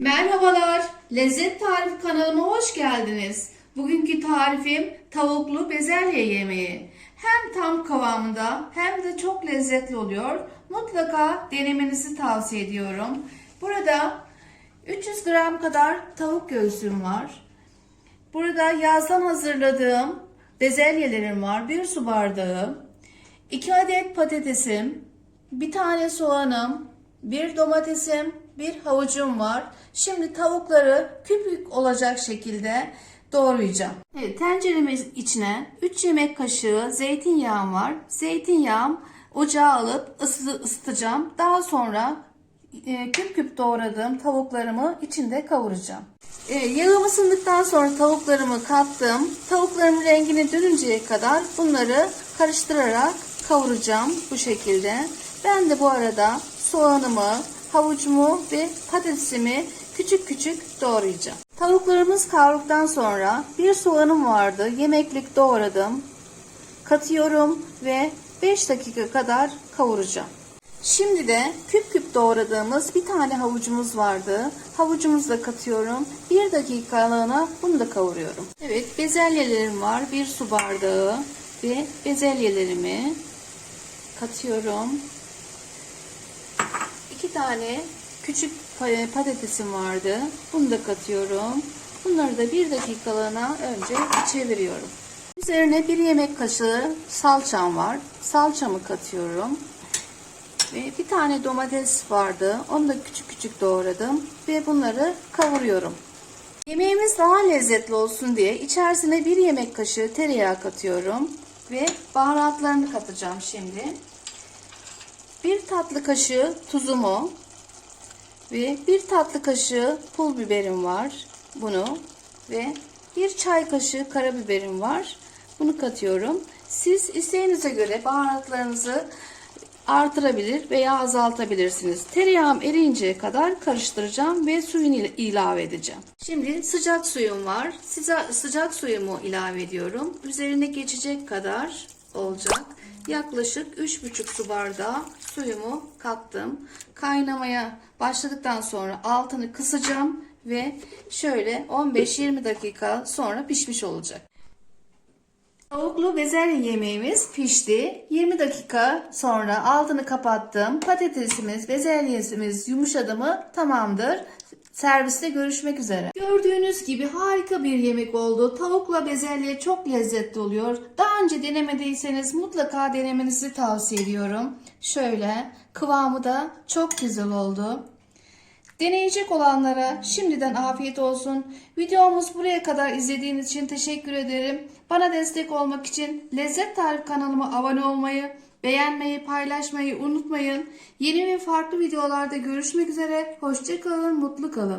Merhabalar, Lezzet Tarifi kanalıma hoş geldiniz. Bugünkü tarifim tavuklu bezelye yemeği. Hem tam kıvamında hem de çok lezzetli oluyor. Mutlaka denemenizi tavsiye ediyorum. Burada 300 gram kadar tavuk göğsüm var. Burada yazdan hazırladığım bezelyelerim var. Bir su bardağı. 2 adet patatesim. Bir tane soğanım. Bir domatesim. Bir havucum var. Şimdi tavukları küpük olacak şekilde doğrayacağım. Evet, tenceremiz içine 3 yemek kaşığı zeytinyağım var. Zeytinyağım ocağa alıp ısı, ısıtacağım. Daha sonra e, küp küp doğradığım tavuklarımı içinde kavuracağım. E, yağım ısındıktan sonra tavuklarımı kattım. Tavuklarımın rengini dönünceye kadar bunları karıştırarak kavuracağım bu şekilde. Ben de bu arada soğanımı, havucumu ve patatesimi küçük küçük doğrayacağım. Tavuklarımız kavruktan sonra bir soğanım vardı. Yemeklik doğradım. Katıyorum ve 5 dakika kadar kavuracağım. Şimdi de küp küp doğradığımız bir tane havucumuz vardı. Havucumuzu da katıyorum. Bir dakikalığına bunu da kavuruyorum. Evet bezelyelerim var. Bir su bardağı ve bezelyelerimi katıyorum. İki tane küçük patatesim vardı. Bunu da katıyorum. Bunları da bir dakikalığına önce çeviriyorum. Üzerine bir yemek kaşığı salçam var. Salçamı katıyorum. Ve bir tane domates vardı. Onu da küçük küçük doğradım. Ve bunları kavuruyorum. Yemeğimiz daha lezzetli olsun diye içerisine bir yemek kaşığı tereyağı katıyorum. Ve baharatlarını katacağım şimdi. Bir tatlı kaşığı tuzumu ve bir tatlı kaşığı pul biberim var. Bunu ve bir çay kaşığı karabiberim var. Bunu katıyorum. Siz isteğinize göre baharatlarınızı artırabilir veya azaltabilirsiniz. Tereyağım eriyinceye kadar karıştıracağım ve suyunu ilave edeceğim. Şimdi sıcak suyum var. Size sıcak suyumu ilave ediyorum. Üzerine geçecek kadar olacak. Yaklaşık 3,5 su bardağı suyumu kattım. Kaynamaya başladıktan sonra altını kısacağım ve şöyle 15-20 dakika sonra pişmiş olacak. Tavuklu bezelye yemeğimiz pişti. 20 dakika sonra altını kapattım. Patatesimiz, bezelyesimiz yumuşadı mı tamamdır. Serviste görüşmek üzere. Gördüğünüz gibi harika bir yemek oldu. Tavukla bezelye çok lezzetli oluyor. Daha önce denemediyseniz mutlaka denemenizi tavsiye ediyorum. Şöyle kıvamı da çok güzel oldu. Deneyecek olanlara şimdiden afiyet olsun. Videomuz buraya kadar izlediğiniz için teşekkür ederim. Bana destek olmak için Lezzet Tarif kanalıma abone olmayı, beğenmeyi, paylaşmayı unutmayın. Yeni ve farklı videolarda görüşmek üzere. Hoşçakalın, mutlu kalın.